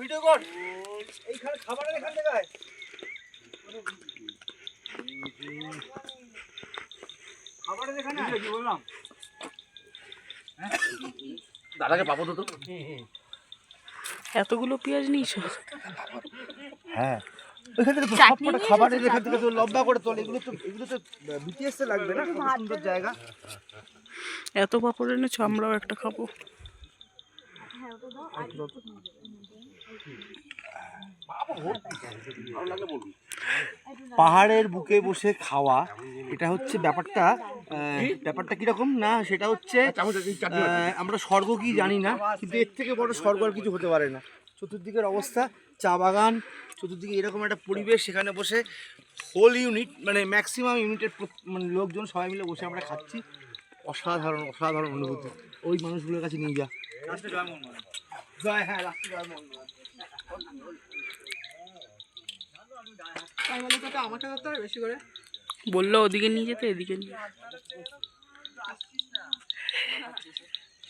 Video কর। এইখানে খাবারের এখান থেকে। খাবারের এখানে কি বললাম দাদাকে পাবো তো এতগুলো পেঁয়াজ নিয়েছো? হ্যাঁ। ওইখান থেকে তো চাটনি সবকটা খাবারের এখান থেকে তো লম্বা করে তোল। এগুলো তো এগুলো তো বিটিএস লাগবে না? সুন্দর জায়গা। এত পাপড় এনেছো আমরাও একটা খাব। পাহাড়ের বুকে বসে খাওয়া এটা হচ্ছে ব্যাপারটা ব্যাপারটা কীরকম? না সেটা হচ্ছে আমরা স্বর্গ কি জানি না কিন্তু এর থেকে বড় স্বর্গ আর কিছু হতে পারে না। চতুর্দিকের অবস্থা চা বাগান চতুর্দিকে এরকম একটা পরিবেশ সেখানে বসে হোল ইউনিট মানে ম্যাক্সিমাম ইউনিটের মানে লোকজন সবাই মিলে বসে আমরা খাচ্ছি। অসাধারণ অসাধারণ অনুভূতি। ওই মানুষগুলোর কাছে নিয়ে যা। জয় হ্যাঁ লাস্টে জয় মোহনবাগান। বলল ওদিকে নিয়ে যেতে এদিকে নিয়ে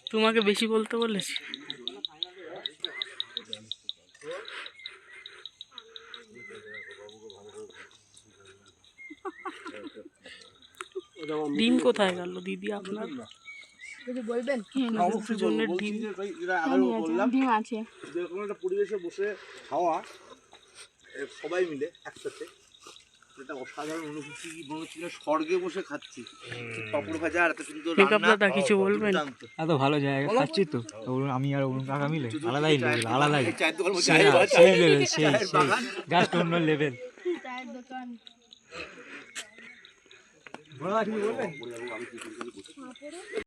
তোমাকে বেশি বলতে বলেছি। ডিম কোথায় গেল দিদি আপনার? যদি বলবেন অবশ্যই জন্য বলব। ডিম। বলছি যে ওই এরা আগেও বললাম ডিম আছে। যেরকম একটা পরিবেশে বসে খাওয়া সবাই মিলে একসাথে এটা অসাধারণ অনুভূতি মনে হচ্ছিল স্বর্গে বসে খাচ্ছি। পাপড় ভাজা আর এত সুন্দর রান্না। কিছু বলবেন? দুর্দান্ত। এত ভালো জায়গা খাচ্ছি তো। আমি আর অরুণ কাকা মিলে? আলাদাই লেভেল আলাদাই। সেই লেভেল সেই সেই জাস্ট অন্য লেভেল চায়ের দোকান।